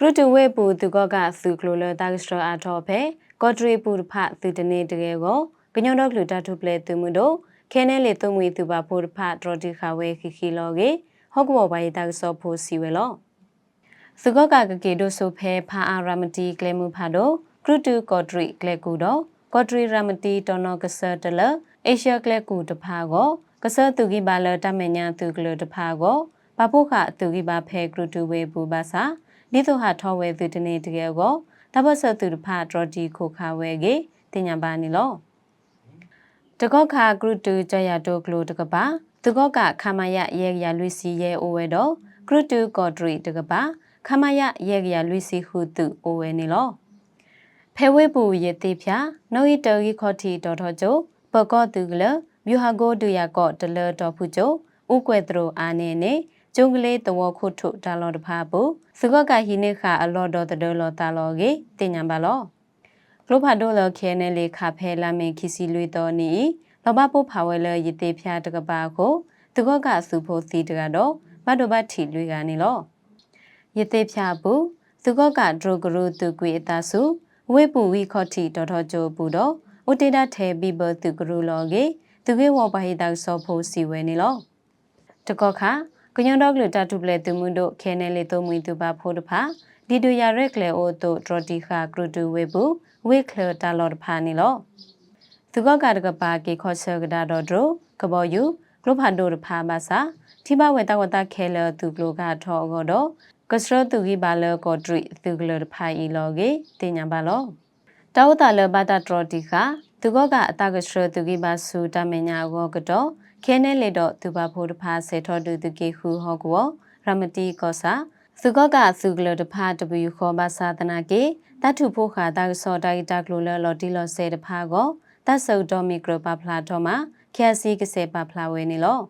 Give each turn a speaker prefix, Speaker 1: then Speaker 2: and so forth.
Speaker 1: ရုတူဝဲပူသူကကသူကလိုလတာကစထရာအထောဖေကော့ထရီပူဖသူတနေတကယ်ကိုကညောတော့ကလူတာထုပလေသူမှုတို့ခဲနဲလေသူမွေသူပါပူဖဒရတိခဝဲခိခိလောကေဟော့ကဘောဘိုင်တာကဆောဖိုစီဝဲလောသူကကကကေဒိုဆိုဖဲဖာအာရမတီကလေမှုဖာတို့ကရုတူကော့ထရီကလေကူတော့ကော့ထရီရမတီတော်နော်ကဆာတလအေရှကလေကူတဖာကိုကဆာသူကိပါလတမညာသူကလတဖာကိုပပုခသူကိပါဖဲကရုတူဝဲပူပါစာ နိသုဟာထောဝဲသူတနေတကယ်ကိုတပတ်ဆသူတဖာဒရတီခိုခါဝဲကေတင်ညာပါနီလောတကောခါဂရုတူကြရတိုကလိုတကပါတကောကခမယရဲရလွီစီရဲအိုဝဲတော့ဂရုတူကော်ဒရီတကပါခမယရဲရလွီစီဟုတုအိုဝဲနီလောဖဲဝဲပူရတိဖျာနိုဟီတောဂီခေါတီတော်တော်ကျိုပကောတူကလမြူဟာကိုဒူယာကောတလတော်ဖူကျိုဥကွဲတရိုအာနေနေ ကျုံကလေးတဝခုထုဒါလောတဖာဘူးစကော့ကဟိနေခအလောတော်တဒလောတာလောကေတင်ညာပါလောကလုဖာဒိုလခဲနေလေခဖဲလာမေခီစီလွေတော်နီလောဘပုဖာဝဲလရတေဖျားတကပါကိုသူကော့ကစုဖို့စီတကတော့မတ်တော်ဘတ်ထီလွေကနေလောရတေဖျားဘူးသူကော့ကဒရိုဂရူသူကွေအတာစုဝေပူဝီခေါတီတော်တော်ကြိုဘူးတော့ဥတေတာထဲဘီဘသူဂရူလောကေသူကေဝဘဟိတောက်ဆောဖို့စီဝဲနေလောတကော့ခါ ကညောဒေါကလတာတုပလေသူမှုတို့ခဲနေလေသုံးမွေသူပါဖို့တဖာဒီတူရရက်လေအိုတို့ဒရတီခါကရတူဝေဘူးဝေကလတာလော်တဖာနီလောသူကကတကပါကေခေါ်ဆကဒါတော်တို့ကဘောယူကလုဖာတို့တဖာပါစာတိဘဝေတဝတခဲလသူကလိုကထောအောတော့ကစရသူကြီးပါလကောဒရီသူကလတဖာဤလောကေတင်ညာပါလောတောတာလဘတာဒရတီခါ သူကကအတကစရသူကြီးပါဆူတမညာအောကတော့ခဲနဲလေတော့သူပါဖို့တဖာဆေထောတူသူကေခုဟောကောရမတီကောစာသူကကသူကလတဖာတပူခောဘာသာသနာကေတထုဖို့ခါတာဆောတိုင်တာကလိုလလော်တီလော်ဆေတဖာကောတဆုတ်တော်မီကရပဖလာတော်မှာခဲစီကစေပဖလာဝဲနေလော